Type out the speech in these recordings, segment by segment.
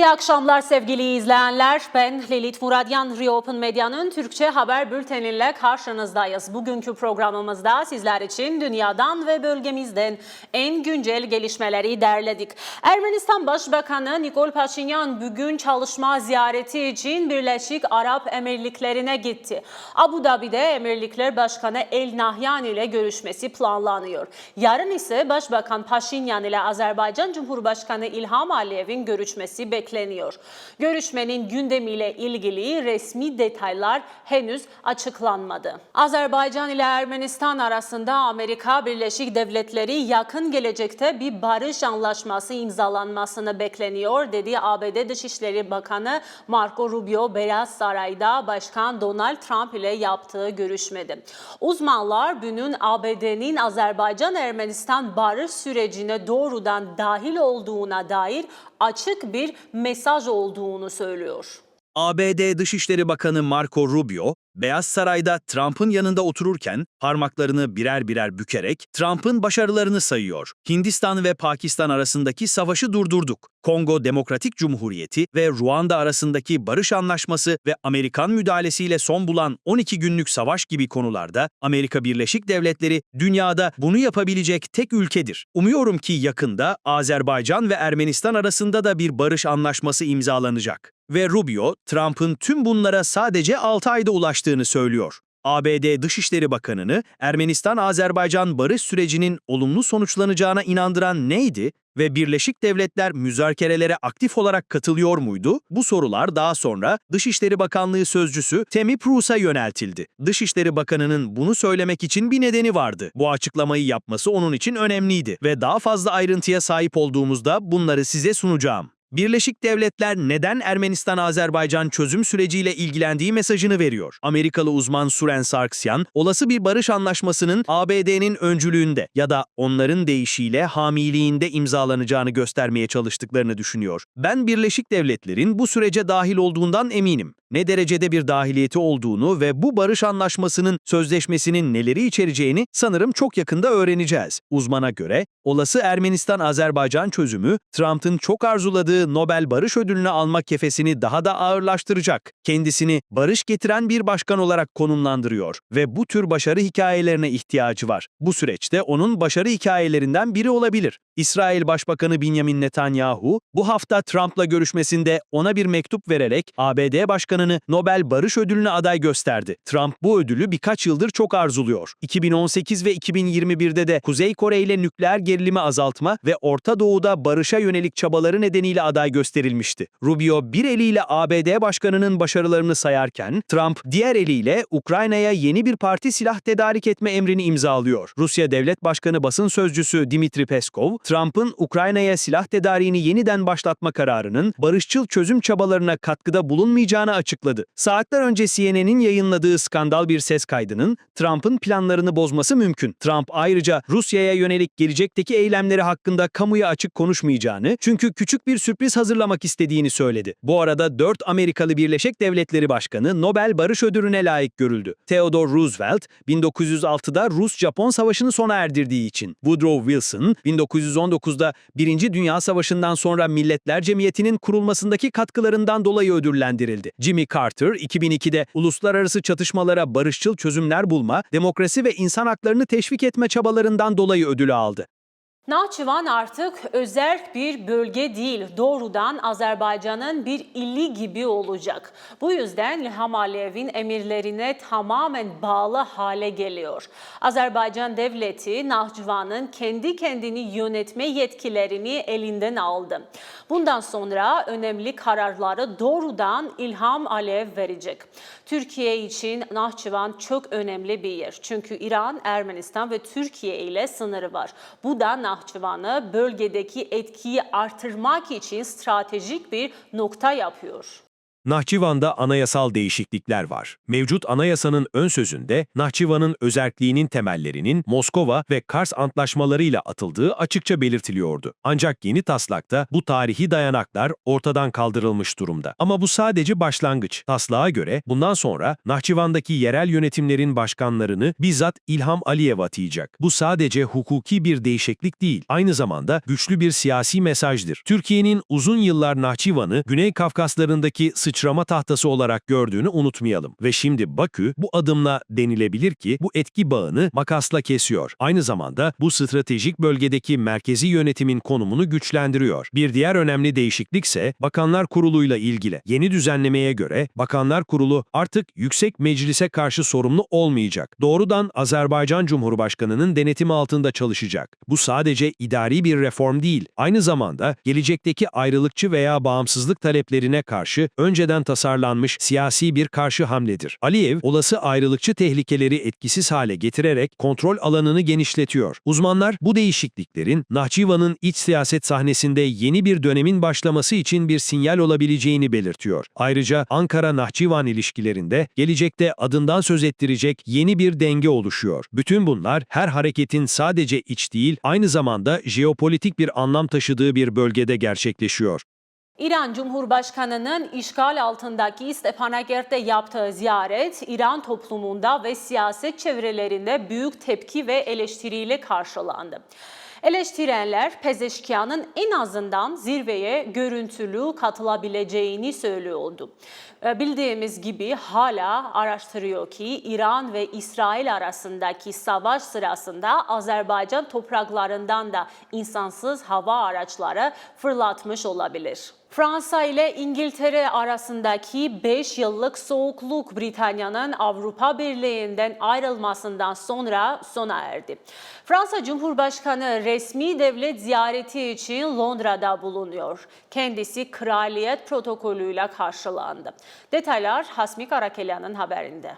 İyi akşamlar sevgili izleyenler. Ben Lilith Muradyan, Reopen Medya'nın Türkçe haber bülteniyle karşınızdayız. Bugünkü programımızda sizler için dünyadan ve bölgemizden en güncel gelişmeleri derledik. Ermenistan Başbakanı Nikol Paşinyan bugün çalışma ziyareti için Birleşik Arap Emirlikleri'ne gitti. Abu Dhabi'de Emirlikler Başkanı El Nahyan ile görüşmesi planlanıyor. Yarın ise Başbakan Paşinyan ile Azerbaycan Cumhurbaşkanı İlham Aliyev'in görüşmesi bekleniyor. Görüşmenin gündemiyle ilgili resmi detaylar henüz açıklanmadı. Azerbaycan ile Ermenistan arasında Amerika Birleşik Devletleri yakın gelecekte bir barış anlaşması imzalanmasını bekleniyor dedi ABD Dışişleri Bakanı Marco Rubio Beyaz Saray'da Başkan Donald Trump ile yaptığı görüşmede. Uzmanlar bunun ABD'nin Azerbaycan-Ermenistan barış sürecine doğrudan dahil olduğuna dair açık bir mesaj olduğunu söylüyor. ABD Dışişleri Bakanı Marco Rubio, Beyaz Saray'da Trump'ın yanında otururken parmaklarını birer birer bükerek Trump'ın başarılarını sayıyor. Hindistan ve Pakistan arasındaki savaşı durdurduk. Kongo Demokratik Cumhuriyeti ve Ruanda arasındaki barış anlaşması ve Amerikan müdahalesiyle son bulan 12 günlük savaş gibi konularda Amerika Birleşik Devletleri dünyada bunu yapabilecek tek ülkedir. Umuyorum ki yakında Azerbaycan ve Ermenistan arasında da bir barış anlaşması imzalanacak. Ve Rubio, Trump'ın tüm bunlara sadece 6 ayda ulaştığını söylüyor. ABD Dışişleri Bakanı'nı Ermenistan-Azerbaycan barış sürecinin olumlu sonuçlanacağına inandıran neydi ve Birleşik Devletler müzakerelere aktif olarak katılıyor muydu? Bu sorular daha sonra Dışişleri Bakanlığı sözcüsü Temi Prus'a yöneltildi. Dışişleri Bakanı'nın bunu söylemek için bir nedeni vardı. Bu açıklamayı yapması onun için önemliydi ve daha fazla ayrıntıya sahip olduğumuzda bunları size sunacağım. Birleşik Devletler neden Ermenistan-Azerbaycan çözüm süreciyle ilgilendiği mesajını veriyor. Amerikalı uzman Suren Sargsyan, olası bir barış anlaşmasının ABD'nin öncülüğünde ya da onların deyişiyle hamiliğinde imzalanacağını göstermeye çalıştıklarını düşünüyor. Ben Birleşik Devletler'in bu sürece dahil olduğundan eminim. Ne derecede bir dahiliyeti olduğunu ve bu barış anlaşmasının sözleşmesinin neleri içereceğini sanırım çok yakında öğreneceğiz. Uzmana göre olası Ermenistan-Azerbaycan çözümü Trump'ın çok arzuladığı Nobel Barış Ödülünü almak kefesini daha da ağırlaştıracak. Kendisini barış getiren bir başkan olarak konumlandırıyor ve bu tür başarı hikayelerine ihtiyacı var. Bu süreçte onun başarı hikayelerinden biri olabilir. İsrail Başbakanı Benjamin Netanyahu bu hafta Trump'la görüşmesinde ona bir mektup vererek ABD Başkanı'nı Nobel Barış Ödülü'ne aday gösterdi. Trump bu ödülü birkaç yıldır çok arzuluyor. 2018 ve 2021'de de Kuzey Kore ile nükleer gerilimi azaltma ve Orta Doğu'da barışa yönelik çabaları nedeniyle aday gösterilmişti. Rubio bir eliyle ABD Başkanı'nın başarılarını sayarken, Trump diğer eliyle Ukrayna'ya yeni bir parti silah tedarik etme emrini imzalıyor. Rusya Devlet Başkanı basın sözcüsü Dimitri Peskov, Trump'ın Ukrayna'ya silah tedariğini yeniden başlatma kararının barışçıl çözüm çabalarına katkıda bulunmayacağını açıkladı. Saatler önce CNN'in yayınladığı skandal bir ses kaydının Trump'ın planlarını bozması mümkün. Trump ayrıca Rusya'ya yönelik gelecekteki eylemleri hakkında kamuya açık konuşmayacağını çünkü küçük bir sürpriz hazırlamak istediğini söyledi. Bu arada 4 Amerikalı Birleşik Devletleri Başkanı Nobel Barış Ödülü'ne layık görüldü. Theodore Roosevelt 1906'da Rus-Japon Savaşı'nı sona erdirdiği için, Woodrow Wilson 1919'da Birinci Dünya Savaşı'ndan sonra Milletler Cemiyeti'nin kurulmasındaki katkılarından dolayı ödüllendirildi. Jimmy Carter 2002'de uluslararası çatışmalara barışçıl çözümler bulma, demokrasi ve insan haklarını teşvik etme çabalarından dolayı ödülü aldı. Nahçıvan artık özel bir bölge değil, doğrudan Azerbaycan'ın bir ili gibi olacak. Bu yüzden İlham Aliyev'in emirlerine tamamen bağlı hale geliyor. Azerbaycan devleti Nahçıvan'ın kendi kendini yönetme yetkilerini elinden aldı. Bundan sonra önemli kararları doğrudan İlham Aliyev verecek. Türkiye için Nahçıvan çok önemli bir yer. Çünkü İran, Ermenistan ve Türkiye ile sınırı var. Bu da Nahçıvan'ı bölgedeki etkiyi artırmak için stratejik bir nokta yapıyor. Nahçıvan'da anayasal değişiklikler var. Mevcut anayasanın ön sözünde Nahçıvan'ın özerkliğinin temellerinin Moskova ve Kars antlaşmalarıyla atıldığı açıkça belirtiliyordu. Ancak yeni taslakta bu tarihi dayanaklar ortadan kaldırılmış durumda. Ama bu sadece başlangıç. Taslağa göre bundan sonra Nahçıvan'daki yerel yönetimlerin başkanlarını bizzat İlham Aliyev atayacak. Bu sadece hukuki bir değişiklik değil, aynı zamanda güçlü bir siyasi mesajdır. Türkiye'nin uzun yıllar Nahçıvan'ı Güney Kafkaslarındaki sıçrama tahtası olarak gördüğünü unutmayalım. Ve şimdi Bakü bu adımla denilebilir ki bu etki bağını makasla kesiyor. Aynı zamanda bu stratejik bölgedeki merkezi yönetimin konumunu güçlendiriyor. Bir diğer önemli değişiklikse Bakanlar Kurulu'yla ilgili. Yeni düzenlemeye göre Bakanlar Kurulu artık Yüksek Meclis'e karşı sorumlu olmayacak. Doğrudan Azerbaycan Cumhurbaşkanı'nın denetimi altında çalışacak. Bu sadece idari bir reform değil, aynı zamanda gelecekteki ayrılıkçı veya bağımsızlık taleplerine karşı önceden tasarlanmış siyasi bir karşı hamledir. Aliyev, olası ayrılıkçı tehlikeleri etkisiz hale getirerek kontrol alanını genişletiyor. Uzmanlar bu değişikliklerin Nahçıvan'ın iç siyaset sahnesinde yeni bir dönemin başlaması için bir sinyal olabileceğini belirtiyor. Ayrıca Ankara-Nahçıvan ilişkilerinde gelecekte adından söz ettirecek yeni bir denge oluşuyor. Bütün bunlar her hareketin sadece iç değil, aynı zamanda jeopolitik bir anlam taşıdığı bir bölgede gerçekleşiyor. İran Cumhurbaşkanı'nın işgal altındaki Stepanakert yaptığı ziyaret İran toplumunda ve siyaset çevrelerinde büyük tepki ve eleştiriyle karşılandı. Eleştirenler Pezeşkian'ın en azından zirveye görüntülü katılabileceğini söylüyordu. E, Bildiğimiz gibi hala araştırıyor ki İran ve İsrail arasındaki savaş sırasında Azerbaycan topraklarından da insansız hava araçları fırlatmış olabilir. Fransa ile İngiltere arasındaki 5 yıllık soğukluk Britanya'nın Avrupa Birliği'nden ayrılmasından sonra sona erdi. Fransa Cumhurbaşkanı resmi devlet ziyareti için Londra'da bulunuyor. Kendisi kraliyet protokolüyle karşılandı. Detaylar Hasmi Karakelyan'ın haberinde.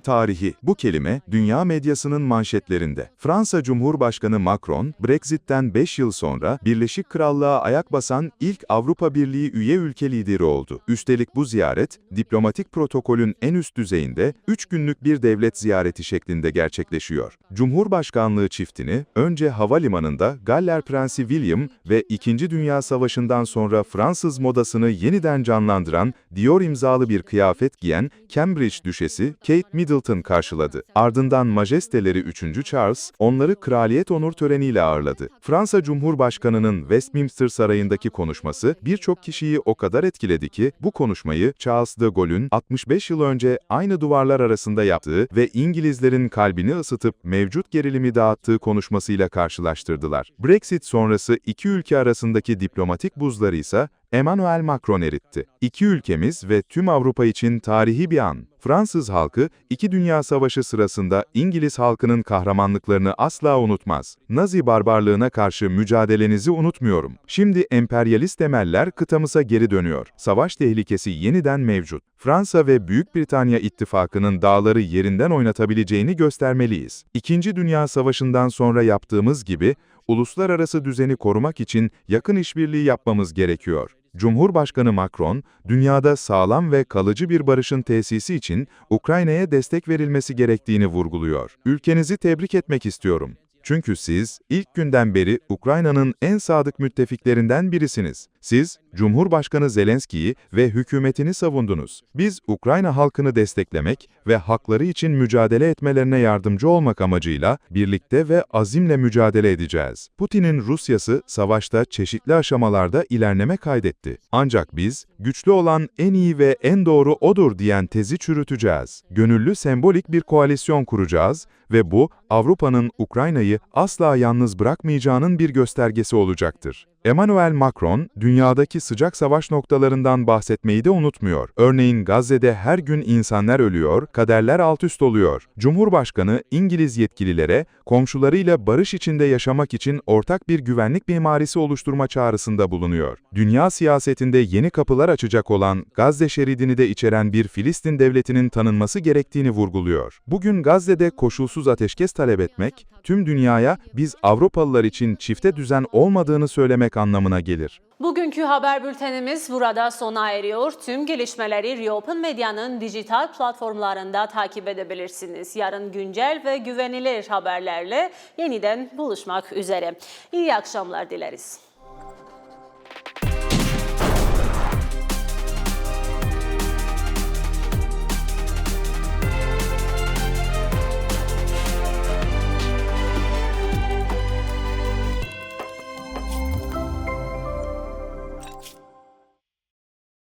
Tarihi, bu kelime, dünya medyasının manşetlerinde. Fransa Cumhurbaşkanı Macron, Brexit'ten 5 yıl sonra Birleşik Krallığa ayak basan ilk Avrupa Birliği üye ülke lideri oldu. Üstelik bu ziyaret, diplomatik protokolün en üst düzeyinde, 3 günlük bir devlet ziyareti şeklinde gerçekleşiyor. Cumhurbaşkanlığı çiftini, önce havalimanında Galler Prensi William ve 2. Dünya Savaşı'ndan sonra Fransız modasını yeniden canlandıran Dior imzalı bir kıyafet giyen Cambridge Düşesi Kate Middleton karşıladı. Ardından majesteleri 3. Charles, onları kraliyet onur töreniyle ağırladı. Fransa Cumhurbaşkanı'nın Westminster Sarayı'ndaki konuşması birçok kişiyi o kadar etkiledi ki, bu konuşmayı Charles de Gaulle'ün 65 yıl önce aynı duvarlar arasında yaptığı ve İngilizlerin kalbini ısıtıp mevcut gerilimi dağıttığı konuşmasıyla karşılaştırdılar. Brexit sonrası iki ülke arasındaki diplomatik buzları ise Emmanuel Macron eritti. İki ülkemiz ve tüm Avrupa için tarihi bir an. Fransız halkı, İki Dünya Savaşı sırasında İngiliz halkının kahramanlıklarını asla unutmaz. Nazi barbarlığına karşı mücadelenizi unutmuyorum. Şimdi emperyalist temeller kıtamıza geri dönüyor. Savaş tehlikesi yeniden mevcut. Fransa ve Büyük Britanya ittifakının dağları yerinden oynatabileceğini göstermeliyiz. İkinci Dünya Savaşı'ndan sonra yaptığımız gibi, uluslararası düzeni korumak için yakın işbirliği yapmamız gerekiyor. Cumhurbaşkanı Macron, dünyada sağlam ve kalıcı bir barışın tesisi için Ukrayna'ya destek verilmesi gerektiğini vurguluyor. Ülkenizi tebrik etmek istiyorum. Çünkü siz ilk günden beri Ukrayna'nın en sadık müttefiklerinden birisiniz. Siz, Cumhurbaşkanı Zelenski'yi ve hükümetini savundunuz. Biz, Ukrayna halkını desteklemek ve hakları için mücadele etmelerine yardımcı olmak amacıyla birlikte ve azimle mücadele edeceğiz. Putin'in Rusyası savaşta çeşitli aşamalarda ilerleme kaydetti. Ancak biz, güçlü olan en iyi ve en doğru odur diyen tezi çürüteceğiz. Gönüllü sembolik bir koalisyon kuracağız ve bu, Avrupa'nın Ukrayna'yı asla yalnız bırakmayacağının bir göstergesi olacaktır. Emmanuel Macron, dünyadaki sıcak savaş noktalarından bahsetmeyi de unutmuyor. Örneğin Gazze'de her gün insanlar ölüyor, kaderler alt üst oluyor. Cumhurbaşkanı İngiliz yetkililere komşularıyla barış içinde yaşamak için ortak bir güvenlik mimarisi oluşturma çağrısında bulunuyor. Dünya siyasetinde yeni kapılar açacak olan Gazze şeridini de içeren bir Filistin devletinin tanınması gerektiğini vurguluyor. Bugün Gazze'de koşulsuz ateşkes talep etmek, tüm dünyaya biz Avrupalılar için çifte düzen olmadığını söylemek anlamına gelir. Bugün Bugünkü haber bültenimiz burada sona eriyor. Tüm gelişmeleri Reopen Medya'nın dijital platformlarında takip edebilirsiniz. Yarın güncel ve güvenilir haberlerle yeniden buluşmak üzere. İyi akşamlar dileriz.